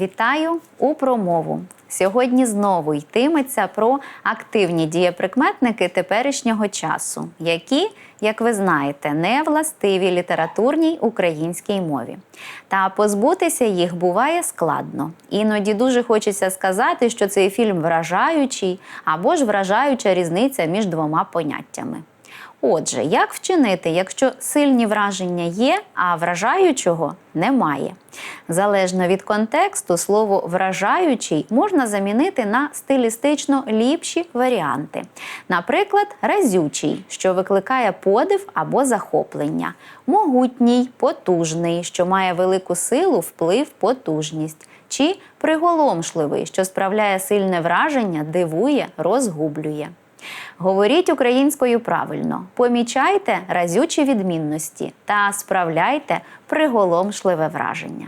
Вітаю у промову. Сьогодні знову йтиметься про активні дієприкметники теперішнього часу, які, як ви знаєте, не властиві літературній українській мові. Та позбутися їх буває складно. Іноді дуже хочеться сказати, що цей фільм вражаючий або ж вражаюча різниця між двома поняттями. Отже, як вчинити, якщо сильні враження є, а вражаючого немає? Залежно від контексту, слово вражаючий можна замінити на стилістично ліпші варіанти. Наприклад, разючий, що викликає подив або захоплення, могутній, потужний, що має велику силу, вплив, потужність, чи приголомшливий, що справляє сильне враження, дивує, розгублює. Говоріть українською правильно, помічайте разючі відмінності та справляйте приголомшливе враження.